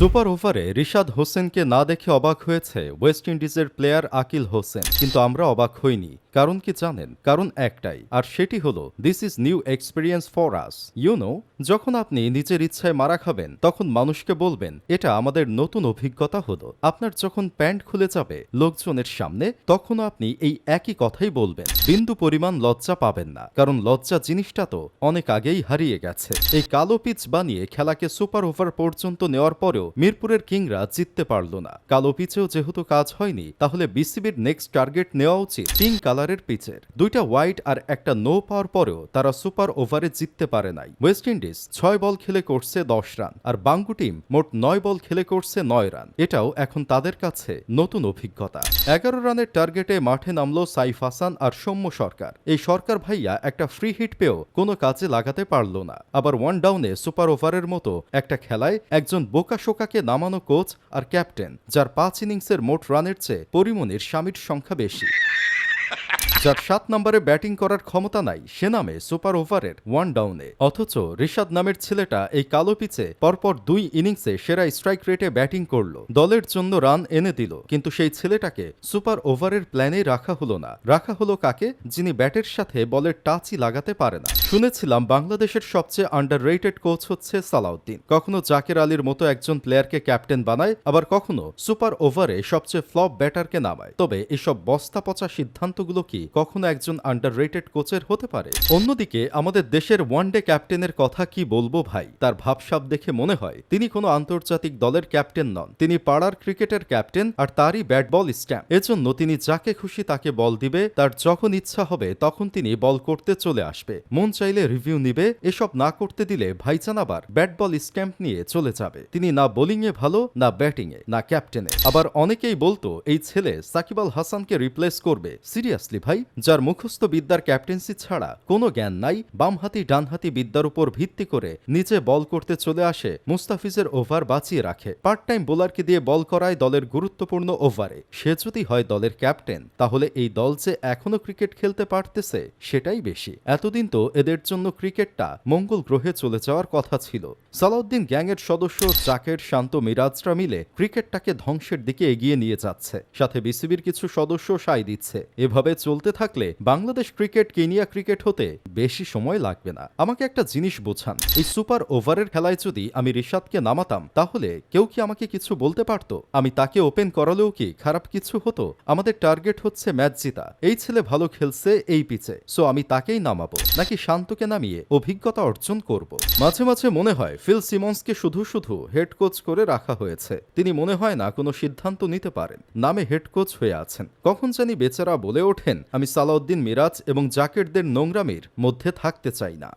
Super ওভারে রিশাদ হোসেনকে না দেখে অবাক হয়েছে ওয়েস্ট ইন্ডিজের প্লেয়ার আকিল হোসেন, কিন্তু আমরা অবাক হইনি। কারণ কি জানেন? কারণ একটাই, আর সেটি হলো this is new experience for us you know যখন আপনি নিজের ইচ্ছায় মারা খাবেন, তখন মানুষকে বলবেন, এটা আমাদের নতুন অভিজ্ঞতা হলো। আপনার যখন প্যান্ট খুলে যাবে লোকজনের সামনে তখনও আপনি এই একই কথাই বলবেন। বিন্দু পরিমাণ লজ্জা পাবেন না, কারণ লজ্জা জিনিসটা তো অনেক আগেই হারিয়ে গেছে। এই কালো পিচ বানিয়ে খেলাকে সুপার ওভার পর্যন্ত নেওয়ার পরেও মিরপুরের কিংরা জিততে পারল না। কালো পিচেও যেহেতু কাজ হয়নি, তাহলে বিসিবির নেক্সট টার্গেট নেওয়া উচিত। পিঙ্ক কালারের পিচের। দুইটা হোয়াইট আর একটা নো পাওয়ার পরেও তারা সুপার ওভারে জিততে পারে নাই। ওয়েস্ট ইন্ডিজ ছয় বল খেলে করছে দশ রান, আর বাঙ্গু টিম মোট নয় বল খেলে করছে নয় রান। এটাও এখন তাদের কাছে নতুন অভিজ্ঞতা। এগারো রানের টার্গেটে মাঠে নামলো সাইফ হাসান আর সৌম্য সরকার। এই সরকার ভাইয়া একটা ফ্রি হিট পেয়েও কোনো কাজে লাগাতে পারল না। আবার ওয়ান ডাউনে সুপার ওভারের মতো একটা খেলায় একজন বোকা শোকাকে নামানো কোচ আর ক্যাপ্টেন যার পাঁচ ইনিংসের মোট রানের চেয়ে পরিমণির স্বামীর সংখ্যা বেশি। যার সাত নম্বরে ব্যাটিং করার ক্ষমতা নাই, সে নামে সুপার ওভারের ওয়ান ডাউনে। অথচ রিশাদ নামের ছেলেটা এই কালো পিচে পরপর দুই ইনিংসে সেরা স্ট্রাইক রেটে ব্যাটিং করল। দলের জন্য রান এনে দিল, কিন্তু সেই ছেলেটাকে সুপার ওভারের প্ল্যানে রাখা হলো না। রাখা হলো কাকে? যিনি ব্যাটের সাথে বলের টাচই লাগাতে পারে না। শুনেছিলাম বাংলাদেশের সবচেয়ে আন্ডার রেটেড কোচ হচ্ছে সালাউদ্দিন। কখনো জাকের আলীর মতো একজন প্লেয়ারকে ক্যাপ্টেন বানায়, আবার কখনো সুপার ওভারে সবচেয়ে ফ্লপ ব্যাটারকে নামায়। তবে এসব বস্তা পচা সিদ্ধান্তগুলো কি কখনো একজন আন্ডার রেটেড কোচের হতে পারে। অন্যদিকে, আমাদের দেশের ওয়ানডে ক্যাপ্টেনের কথা কি বলব ভাই? তার ভাবসাব দেখে মনে হয়, তিনি কোনো আন্তর্জাতিক দলের ক্যাপ্টেন নন। তিনি পাড়ার ক্রিকেটের ক্যাপ্টেন আর তারই ব্যাট বল স্ট্যাম্প। এজন্য তিনি যাকে খুশি তাকে বল দিবে, তার যখন ইচ্ছা হবে তখন তিনি বল করতে চলে আসবে। মন চাইলে রিভিউ নিবে, এসব না করতে দিলে ভাইচান আবার ব্যাট বল স্ট্যাম্প নিয়ে চলে যাবে। তিনি না বোলিংয়ে ভালো, না ব্যাটিংয়ে না ক্যাপ্টেনে আবার অনেকেই বলতো, এই ছেলে সাকিব আল হাসানকে রিপ্লেস করবে। সিরিয়াসলি ভাই? যার মুখস্থ বিদ্যার ক্যাপ্টেন্সি ছাড়া কোনো জ্ঞান নাই, বামহাতি, ডানহাতি বিদ্যার উপর ভিত্তি করে নিচে বল করতে চলে আসে, মুস্তাফিজের ওভার বাঁচিয়ে রাখে। পার্ট টাইম বোলারকে দিয়ে বল করায় দলের গুরুত্বপূর্ণ ওভারে। সে যদি হয় দলের ক্যাপ্টেন, তাহলে এই দল যে এখনও ক্রিকেট খেলতে পারতেছে, সেটাই বেশি। এতদিন তো এদের জন্য ক্রিকেটটা মঙ্গল গ্রহে চলে যাওয়ার কথা ছিল। সালাউদ্দিন গ্যাংয়ের সদস্য জাকের শান্ত মিরাজরা মিলে ক্রিকেটটাকে ধ্বংসের দিকে এগিয়ে নিয়ে যাচ্ছে। সাথে বিসিবির কিছু সদস্য সাই দিচ্ছে। এভাবে চলতে থাকলে বাংলাদেশ ক্রিকেট কেনিয়া ক্রিকেট হতে বেশি সময় লাগবে না। আমাকে একটা জিনিস বোঝান। এই সুপার ওভারের খেলায় যদি আমি রিশাদকে নামাতাম, তাহলে কেউ কি আমাকে কিছু বলতে পারতো? আমি তাকে ওপেন করালেও কি খারাপ কিছু হতো? আমাদের টার্গেট হচ্ছে ম্যাচ জিতা। এই ছেলে ভালো খেলছে এই পিচে, সো আমি তাকেই নামাবো। নাকি শান্তকে নামিয়ে অভিজ্ঞতা অর্জন করব? মাঝে মাঝে মনে হয় ফিল সিমন্সকে শুধু শুধু হেড কোচ করে রাখা হয়েছে। তিনি মনে হয় না কোনো সিদ্ধান্ত নিতে পারেন। নামে হেড কোচ হয়ে আছেন। কখন জানি বেচারা বলে ওঠেন আমি সালাউদ্দিন মিরাজ এবং জাকেরদের নোংরামের মধ্যে থাকতে চাই না।